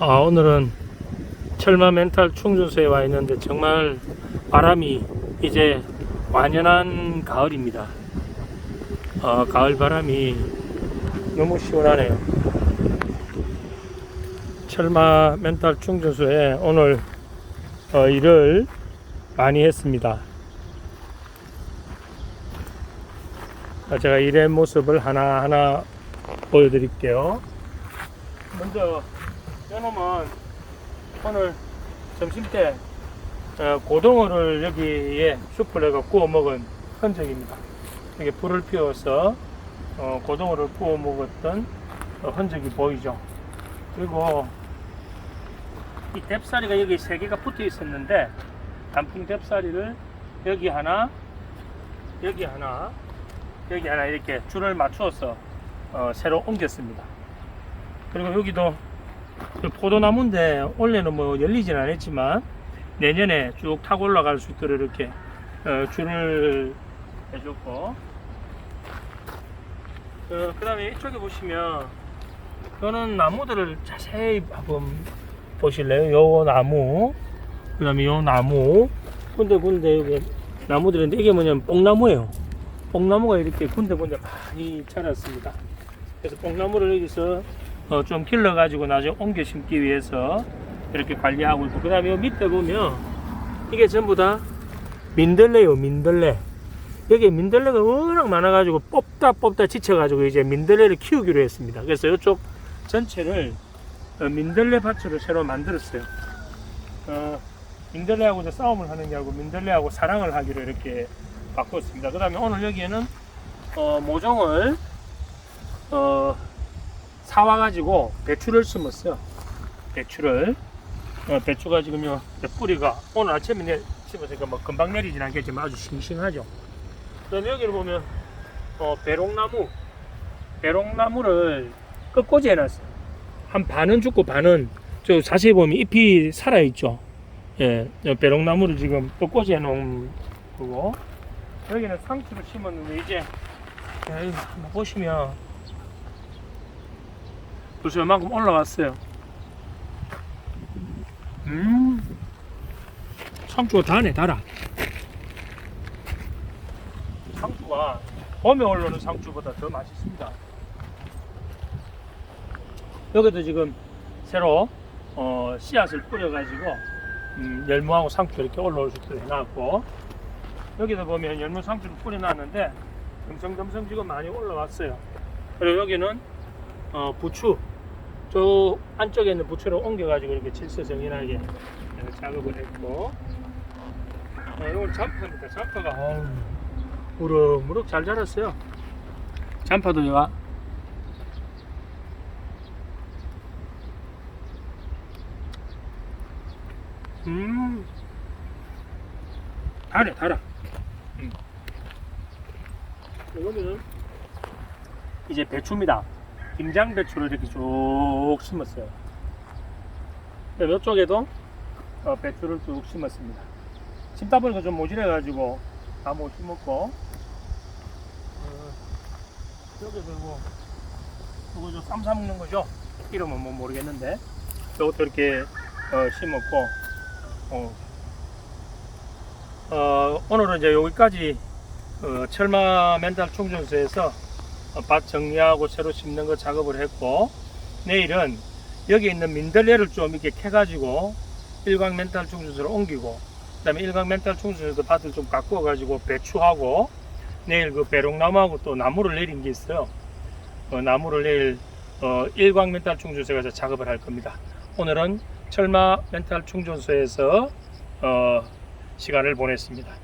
아, 오늘은 철마 멘탈 충전소에 와 있는데 정말 바람이 이제 완연한 가을입니다. 어, 가을 바람이 너무 시원하네요. 철마 멘탈 충전소에 오늘 어, 일을 많이 했습니다. 어, 제가 일의 모습을 하나하나 보여드릴게요. 먼저 요놈은 오늘 점심 때 어, 고등어를 여기에 내가 구워 먹은 흔적입니다. 이게 불을 피워서 어, 고등어를 구워 먹었던 어, 흔적이 보이죠. 그리고 이 뎁사리가 여기 세 개가 붙어 있었는데 단풍 뎁사리를 여기 하나, 여기 하나, 여기 하나 이렇게 줄을 맞추어서 어, 새로 옮겼습니다. 그리고 여기도 그 포도나무인데 원래는 뭐 열리진 않았지만 내년에 쭉 타고 올라갈 수 있도록 이렇게 어, 줄을 해줬고. 어, 그 다음에 이쪽에 보시면 이거는 나무들을 자세히 한번 보실래요? 요 나무 그 다음에 요 나무. 군데군데 여기 나무들인데 이게 뭐냐면 뽕나무예요. 뽕나무가 이렇게 군데군데 많이 자랐습니다. 그래서 뽕나무를 여기서 어, 좀 길러 가지고 나중에 옮겨 심기 위해서 이렇게 관리하고 있고 그 다음에 밑에 보면 이게 전부 다 민들레요 민들레. 여기 민들레가 워낙 많아 가지고 뽑다 뽑다 지쳐 가지고 이제 민들레를 키우기로 했습니다. 그래서 이쪽 전체를 어, 민들레 밭으로 새로 만들었어요. 어, 민들레하고 싸움을 아니고 민들레하고 사랑을 하기로 이렇게 바꿨습니다. 그 다음에 오늘 여기에는 어, 모종을 어, 사와가지고 배추를 심었어요. 배추를. 어, 배추가 지금 요, 뿌리가 오늘 아침에 내, 심었으니까 뭐 금방 내리진 않겠지만 아주 싱싱하죠. 그 다음에 여기를 보면, 어, 배롱나무. 배롱나무를 끝꽂이 해놨어요. 한 반은 죽고 반은, 저 자세히 보면 잎이 살아있죠. 예, 저 배롱나무를 지금 끝꽂이 해놓은 거고, 여기는 상추를 심었는데, 이제, 야, 이거 한번 보시면, 벌써 이만큼 올라왔어요. 음, 상추가 다네, 달아. 상추가 봄에 올라오는 상추보다 더 맛있습니다. 여기도 지금 새로 어, 씨앗을 뿌려가지고 음, 열무하고 상추 이렇게 올라올 수 있도록 해놨고 여기도 보면 열무 상추를 뿌려놨는데 듬성듬성 지금 많이 올라왔어요. 그리고 여기는 어, 부추. 저 안쪽에 있는 부추를 옮겨가지고 이렇게 질서정연하게 어, 작업을 했고. 어, 이건 잔파입니다. 잔파가 어우, 무럭무럭 잘 자랐어요. 잔파도 얘가 음. 달아 달아. 음. 여기는 이제 배추입니다 김장 배추를 이렇게 쭉 심었어요. 네, 이쪽에도 어, 배추를 쭉 심었습니다. 심다 보니까 좀 모질해가지고 다 못 심었고 어, 여기도 뭐 이거 저쌈 싸먹는 거죠? 이름은 뭐 모르겠는데 이것도 이렇게 어, 심었고 어, 어, 오늘은 이제 여기까지 어, 철마 멘탈 충전소에서 어, 밭 정리하고 새로 심는 거 작업을 했고 내일은 여기 있는 민들레를 좀 이렇게 캐가지고 일광 멘탈 충전소로 옮기고 그 다음에 일광 멘탈 충전소에서 밭을 좀 가꾸어 가지고 배추하고 내일 그 배롱나무하고 또 나무를 내린 게 있어요. 어, 나무를 내일 어, 일광 멘탈 충전소에 가서 작업을 할 겁니다. 오늘은 철마 멘탈 충전소에서 어, 시간을 보냈습니다